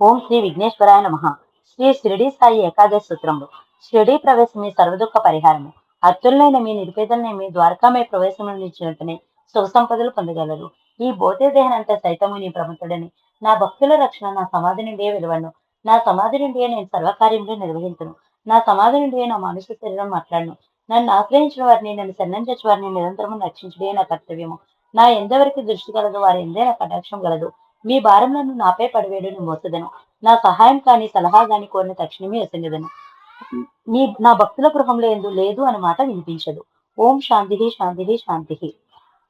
ఓం శ్రీ విఘ్నేశ్వరాయ నమ. శ్రీ షిరిడి సాయి ఏకాదశి సూత్రములు. షిరిడి ప్రవేశమే సర్వదుఃఖ పరిహారము. అత్యులైన మీ నిరుపేదల్ని మీ ద్వారకామయ ప్రవేశంలో నిలిచినట్టునే సుఖ సంపదలు పొందగలరు. ఈ భౌతిక దేహనంత సైతము నీ ప్రముఖుడని. నా భక్తుల రక్షణ నా సమాధి నుండియే వెలువను నా సమాధి నుండియే నేను సర్వకార్యములు నిర్వహించను నా సమాధి నుండియే నా మనుష్య శరీరం మాట్లాడను. నన్ను ఆశ్రయించిన వారిని నన్ను శరణించే వారిని నిరంతరము రక్షించడే నా కర్తవ్యము. నా ఎందవరకు దృష్టి కలదు వారి ఎందే నా కటాక్షం గలదు. మీ భారములను నాపై పడివేడును మోసదను నా సహాయం కాని సలహా గాని కోరిన తక్షణమే ఎసంగదను మీ నా భక్తుల గృహంలో ఎందు లేదు అన్న మాట వినిపించదు. ఓం శాంతి శాంతి శాంతి.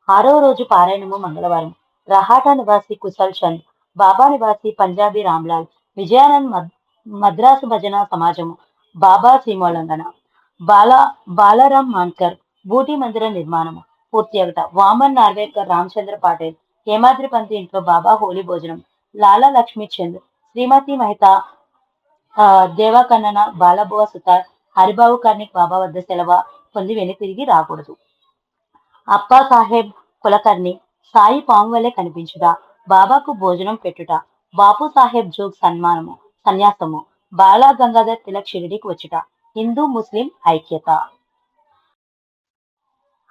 ఆరవ రోజు పారాయణము మంగళవారం. రహాటా నివాసి కుశల్ చంద్ బాబా నివాసి పంజాబీ రామ్లాల్ విజయానంద్ మద్రాసు భజన సమాజము బాబా సీమోల్లంఘన బాలా బాలారాం మాన్కర్ బూటి మందిర నిర్మాణము పూర్తి అగట. వామన్ నార్వేకర్ రామచంద్ర పాటేల్ హేమాద్రి పంతి ఇంట్లో బాబా హోలీ భోజనం. లాలా లక్ష్మీ చంద్ శ్రీమతి మహిత దేవా దేవాకన్నన బాలబువ సుతార్ హరిబాబు కార్నిక్ బాబా వద్ద సెలవ పొంది వెను తిరిగి రాకూడదు. అప్పా సాహెబ్ కులకర్ణి సాయి పాము వలె కనిపించుట బాబాకు భోజనం పెట్టుట బాపు సాహెబ్ జోగ్ సన్మానము సన్యాసము బాలా గంగాధర్ తిలక్ షిరిడికి వచ్చుట హిందూ ముస్లిం ఐక్యత.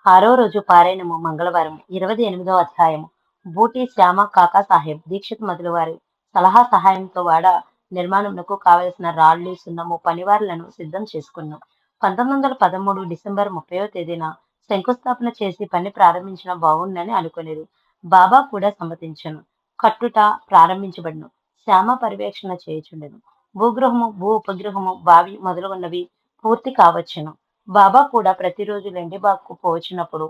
ఆరో రోజు పారాయణము మంగళవారం ఇరవై ఎనిమిదవ అధ్యాయము. బూటి శ్యామ కాకా సాహెబ్ దీక్షిత్ మొదలు వారి సలహా సహాయంతో వాడ నిర్మాణంకు కావలసిన రాళ్ళు సున్నము పనివారులను సిద్ధం చేసుకున్నాం. పంతొమ్మిది వందల పదమూడు డిసెంబర్ ముప్పయో తేదీన శంకుస్థాపన చేసి పని ప్రారంభించిన బాగుండని అనుకునేది బాబా కూడా సమ్మతించను. కట్టుట ప్రారంభించబడను. శ్యామ పర్యవేక్షణ చేయుచుండెను. భూగ్రహము భూ ఉపగ్రహము బావి మొదలుగున్నవి పూర్తి కావచ్చును. బాబా కూడా ప్రతిరోజు లెండిబాగ్కు పోచినప్పుడు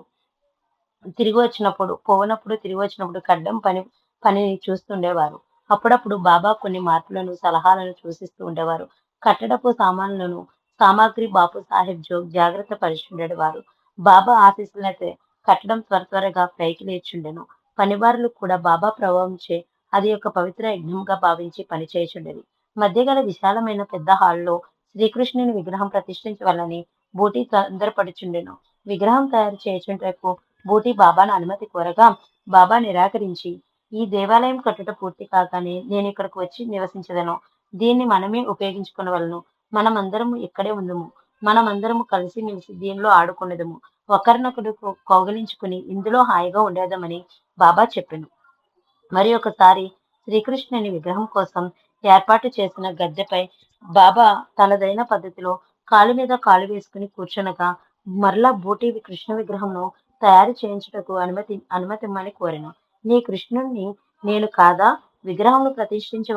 తిరిగి వచ్చినప్పుడు పోవనప్పుడు తిరిగి వచ్చినప్పుడు ఖడ్డం పని పనిని చూస్తుండేవారు. అప్పుడప్పుడు బాబా కొన్ని మార్పులను సలహాలను సూచిస్తూ ఉండేవారు. కట్టడపు సామాన్లను సామాగ్రి బాపు సాహెబ్ జోగ్ జాగ్రత్త పరిచుండేవారు. బాబా ఆఫీసులైతే కట్టడం త్వర త్వరగా పైకి లేచుండెను. పనివారులు కూడా బాబా ప్రభావంచే అది ఒక పవిత్ర యజ్ఞంగా భావించి పనిచేయుచుండేది మధ్యగల విశాలమైన పెద్ద హాల్లో శ్రీకృష్ణుని విగ్రహం ప్రతిష్ఠించవాలని బూటీ తొందరపడుచుండెను. విగ్రహం తయారు చేయుచుంటకు బూటి బాబాను అనుమతి కోరగా బాబా నిరాకరించి ఈ దేవాలయం కట్టుట పూర్తి కాగానే నేను ఇక్కడికి వచ్చి నివసించదను. దీన్ని మనమే ఉపయోగించుకునవలను. మనమందరము ఇక్కడే ఉందము. మనమందరము కలిసి మెలిసి దీనిలో ఆడుకునేదము ఒకరినొకరు కౌ- కౌగిలించుకుని ఇందులో హాయిగా ఉండేదమని బాబా చెప్పాను. మరి ఒకసారి శ్రీకృష్ణుని విగ్రహం కోసం ఏర్పాటు చేసిన గద్దెపై బాబా తనదైన పద్ధతిలో కాలు మీద కాలు వేసుకుని కూర్చునగా మరలా బూటి కృష్ణ విగ్రహంను తయారు చేయించుటకు అనుమతి అనుమతిమ్మని కోరెను. నీ కృష్ణుణ్ణి నేను కాదా? విగ్రహమును ప్రతిష్ఠించ